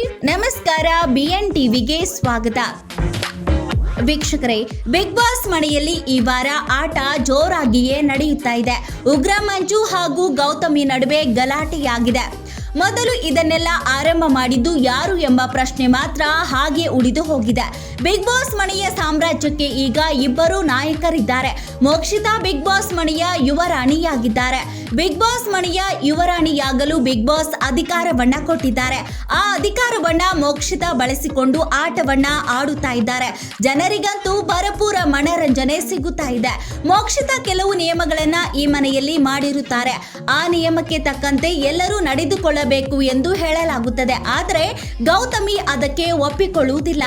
ನಮಸ್ಕಾರ ಬಿಎನ್ ಟಿವಿಗೆ ಸ್ವಾಗತ. ವೀಕ್ಷಕರೇ ಬಿಗ್ ಬಾಸ್ ಮನೆಯಲ್ಲಿ ಈ ವಾರ ಆಟ ಜೋರಾಗಿಯೇ ನಡೆಯುತ್ತಾ ಇದೆ. ಉಗ್ರ ಮಂಜು ಹಾಗೂ ಗೌತಮಿ ನಡುವೆ ಗಲಾಟೆಯಾಗಿದೆ. ಮೊದಲು ಇದನ್ನೆಲ್ಲ ಆರಂಭ ಮಾಡಿದ್ದು ಯಾರು ಎಂಬ ಪ್ರಶ್ನೆ ಮಾತ್ರ ಹಾಗೆ ಉಳಿದು ಹೋಗಿದೆ. ಬಿಗ್ ಬಾಸ್ ಮನೆಯ ಸಾಮ್ರಾಜ್ಯಕ್ಕೆ ಈಗ ಇಬ್ಬರು ನಾಯಕರಿದ್ದಾರೆ. ಮೋಕ್ಷಿತಾ ಬಿಗ್ ಬಾಸ್ ಮನೆಯ ಯುವರಾಣಿಯಾಗಿದ್ದಾರೆ ಬಿಗ್ ಬಾಸ್ ಮನೆಯ ಯುವರಾಣಿಯಾಗಲು ಬಿಗ್ ಬಾಸ್ ಅಧಿಕಾರವನ್ನ ಕೊಟ್ಟಿದ್ದಾರೆ. ಆ ಅಧಿಕಾರವನ್ನ ಮೋಕ್ಷಿತಾ ಬಳಸಿಕೊಂಡು ಆಟವನ್ನ ಆಡುತ್ತಾ ಇದ್ದಾರೆ. ಜನರಿಗಂತೂ ಭರಪೂರ ಮನರಂಜನೆ ಸಿಗುತ್ತಾ ಇದೆ. ಮೋಕ್ಷಿತಾ ಕೆಲವು ನಿಯಮಗಳನ್ನ ಈ ಮನೆಯಲ್ಲಿ ಮಾಡಿರುತ್ತಾರೆ. ಆ ನಿಯಮಕ್ಕೆ ತಕ್ಕಂತೆ ಎಲ್ಲರೂ ನಡೆದುಕೊಳ್ಳಬೇಕು ಎಂದು ಹೇಳಲಾಗುತ್ತದೆ. ಆದರೆ ಗೌತಮಿ ಅದಕ್ಕೆ ಒಪ್ಪಿಕೊಳ್ಳುವುದಿಲ್ಲ.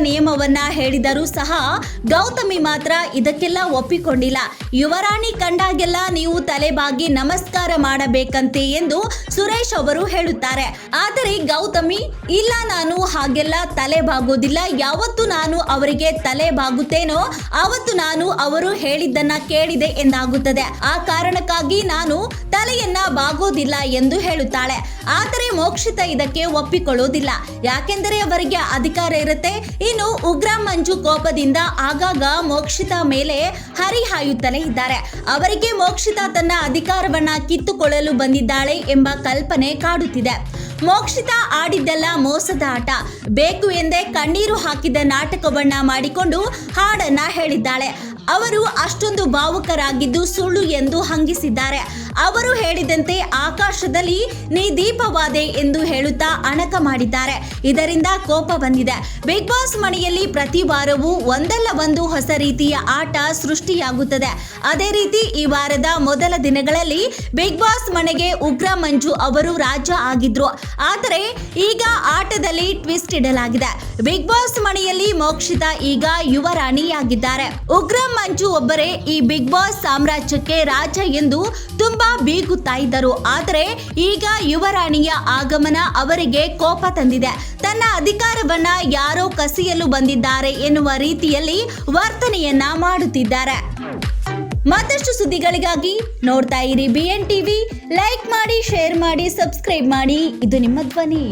ನಿಯಮವನ್ನ ಹೇಳಿದರೂ ಸಹ ಗೌತಮಿ ಮಾತ್ರ ಇದಕ್ಕೆಲ್ಲ ಒಪ್ಪಿಕೊಂಡಿಲ್ಲ. ಯುವರಾಣಿ ಕಂಡಾಗೆಲ್ಲ ನೀವು ತಲೆಬಾಗಿ ನಮಸ್ಕಾರ ಮಾಡಬೇಕಂತೆ ಎಂದು ಸುರೇಶ್ ಅವರು ಹೇಳುತ್ತಾರೆ. ಆದರೆ ಗೌತಮಿ, ಇಲ್ಲ ನಾನು ಹಾಗೆಲ್ಲ ತಲೆ ಬಾಗೋದಿಲ್ಲ ಯಾವತ್ತು ನಾನು ಅವರಿಗೆ ತಲೆ ಬಾಗುತ್ತೇನೋ ಆವತ್ತು ನಾನು ಅವರು ಹೇಳಿದ್ದನ್ನ ಕೇಳಿದೆ ಎಂದಾಗುತ್ತದೆ. ಆ ಕಾರಣಕ್ಕಾಗಿ ನಾನು ತಲೆಯನ್ನ ಬಾಗೋದಿಲ್ಲ ಎಂದು ಹೇಳುತ್ತಾಳೆ. ಆದರೆ ಮೋಕ್ಷಿತ ಇದಕ್ಕೆ ಒಪ್ಪಿಕೊಳ್ಳೋದಿಲ್ಲ ಯಾಕೆಂದರೆ ಅವರಿಗೆ ಅಧಿಕಾರ ಇರುತ್ತೆ. ಇನ್ನು ಉಗ್ರ ಮಂಜು ಕೋಪದಿಂದ ಆಗಾಗ ಮೋಕ್ಷಿತ ಮೇಲೆ ಹರಿಹಾಯುತ್ತಲೇ ಇದ್ದಾರೆ. ಅವರಿಗೆ ಮೋಕ್ಷಿತ ತನ್ನ ಅಧಿಕಾರವನ್ನ ಕಿತ್ತುಕೊಳ್ಳಲು ಬಂದಿದ್ದಾಳೆ ಎಂಬ ಕಲ್ಪನೆ ಕಾಡುತ್ತಿದೆ. ಮೋಕ್ಷಿತ ಆಡಿದ್ದೆಲ್ಲ ಮೋಸದ ಆಟ. ಬೇಕು ಎಂದೇ ಕಣ್ಣೀರು ಹಾಕಿದ ನಾಟಕವನ್ನ ಮಾಡಿಕೊಂಡು ಹಾಡನ್ನ ಹೇಳಿದ್ದಾಳೆ. ಅವರು ಅಷ್ಟೊಂದು ಭಾವುಕರಾಗಿದ್ದು ಸುಳ್ಳು ಎಂದು ಹಂಗಿಸಿದ್ದಾರೆ. ಅವರು ಹೇಳಿದಂತೆ ಆಕಾಶದಲ್ಲಿ ನೀ ದೀಪವಾದೆ ಎಂದು ಹೇಳುತ್ತಾ ಅಣಕ ಮಾಡಿದ್ದಾರೆ. ಇದರಿಂದ ಕೋಪ ಬಂದಿದೆ. ಬಿಗ್ ಬಾಸ್ ಮನೆಯಲ್ಲಿ ಪ್ರತಿ ವಾರವೂ ಒಂದಲ್ಲ ಒಂದು ಹೊಸ ರೀತಿಯ ಆಟ ಸೃಷ್ಟಿಯಾಗುತ್ತದೆ. ಅದೇ ರೀತಿ ಈ ವಾರದ ಮೊದಲ ದಿನಗಳಲ್ಲಿ ಬಿಗ್ ಬಾಸ್ ಮನೆಗೆ ಉಗ್ರ ಮಂಜು ಅವರು ರಾಜ ಆಗಿದ್ರು. ಆದರೆ ಈಗ ಆಟದಲ್ಲಿ ಟ್ವಿಸ್ಟ್ ಇಡಲಾಗಿದೆ. ಬಿಗ್ ಬಾಸ್ ಮನೆಯಲ್ಲಿ ಮೋಕ್ಷಿತ ಈಗ ಯುವ ರಾಣಿಯಾಗಿದ್ದಾರೆ. ಉಗ್ರ ಮಂಜು ಒಬ್ಬರೇ ಈ ಬಿಗ್ ಬಾಸ್ ಸಾಮ್ರಾಜ್ಯಕ್ಕೆ ರಾಜ ಎಂದು ತುಂಬಾ ಬೀಗುತ್ತಾ ಇದ್ದರು. ಆದರೆ ಈಗ ಯುವರಾಣಿಯ ಆಗಮನ ಅವರಿಗೆ ಕೋಪ ತಂದಿದೆ. ತನ್ನ ಅಧಿಕಾರವನ್ನ ಯಾರೋ ಕಸಿಯಲು ಬಂದಿದ್ದಾರೆ ಎನ್ನುವ ರೀತಿಯಲ್ಲಿ ವರ್ತನೆಯನ್ನ ಮಾಡುತ್ತಿದ್ದಾರೆ. ಮತ್ತಷ್ಟು ಸುದ್ದಿಗಳಿಗಾಗಿ ನೋಡ್ತಾ ಇರಿ ಬಿ ಎನ್ ಟಿವಿ ಲೈಕ್ ಮಾಡಿ ಶೇರ್ ಮಾಡಿ ಸಬ್ಸ್ಕ್ರೈಬ್ ಮಾಡಿ. ಇದು ನಿಮ್ಮ ಧ್ವನಿ.